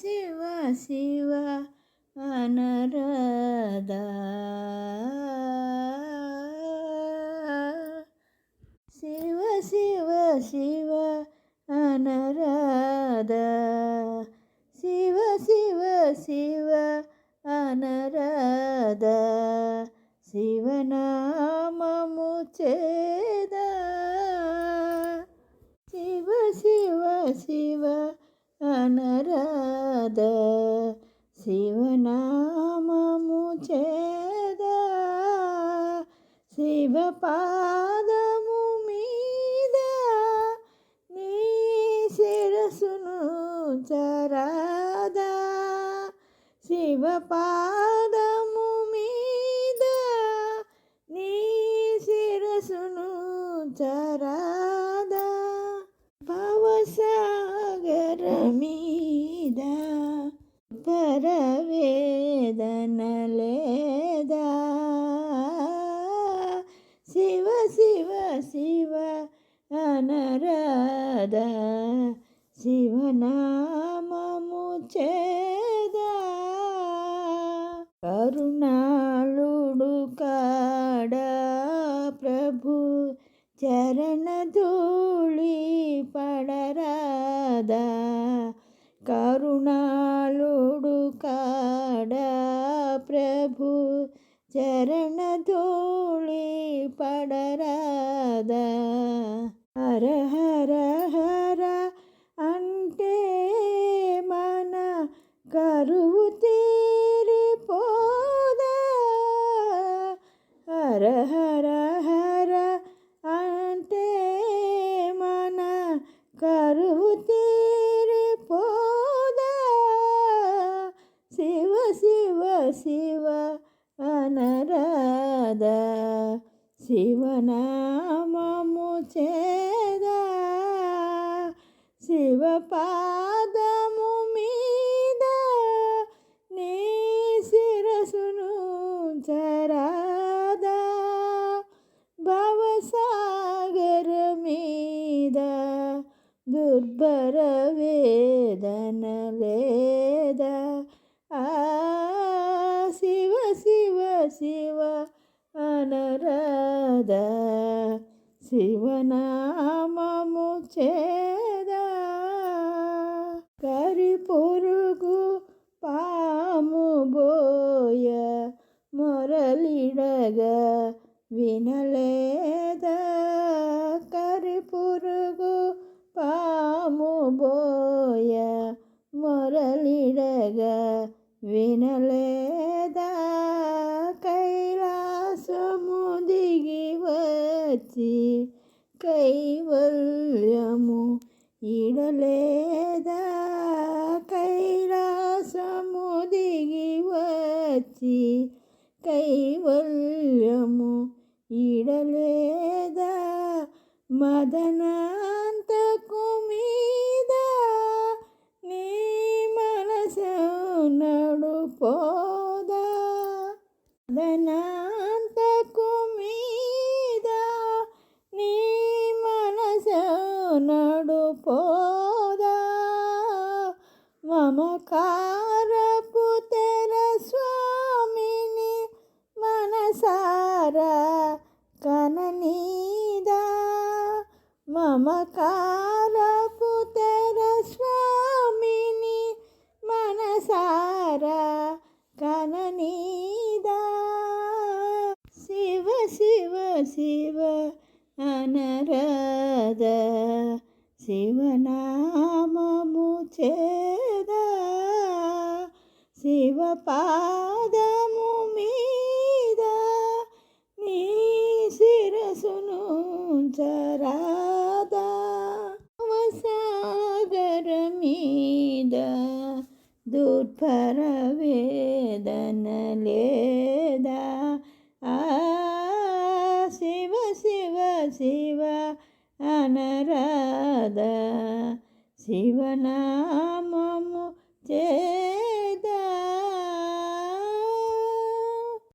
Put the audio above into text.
శివ శివ అనరద శివ శివ శివ అనరద శివ శివ శివ అనరద శివనామము చేద. శివ శివ శివ శివనామము చేద. శివపాదము మీద. నీ శిరసును చరాదా. శివపాదము మీద. నీ శిరసును చరాదా. పవసాగర మీద. పరవేదన లేదా శివ శివ శివ అనరాధ శివనామము చేదా? కరుణాళుడు కాడా ప్రభు? చరణ ధూళి పడరాదా? కరుణా చరణధూళి పడరాదా హర హర హర అంటే మన కరువు తీరిపోదా హర హర హర అంటే మన కరువు తీరిపోదా శివ శివ శివ అనరాధా శివనామము చేదా. శివపాదము మీద నీ శిరసును చరాదా. భవసాగర మీద దుర్భర వేదన శివ శివ శివనామము చేదా. కరి పొరుగు పాము బోయ. మొరలిడగా వినలేదా. కరి పురుగు పాము బోయ. మొరలిడగా వినలేదా. వచ్చి కైవల్యము ఇడలేదా? కైలాసము దిగి వచ్చి కైవల్యము ఇడలేదా? మదనాంతకు మీద నీ మనసు నడుపోదా? మదనా పోదా? మమకారపు తెర స్వామిని మనసారా కననీదా? మమకారపు తెర స్వామిని మనసారా కననీదా? శివ శివ శివ అనరా శివనామము చేదా. శివపాదము మీద. నీ శిరసును చరాదా సాగర మీద దుర్భర వేదన లేదా. ఆ శివ శివ శివ అనరా సదా శివనామము చే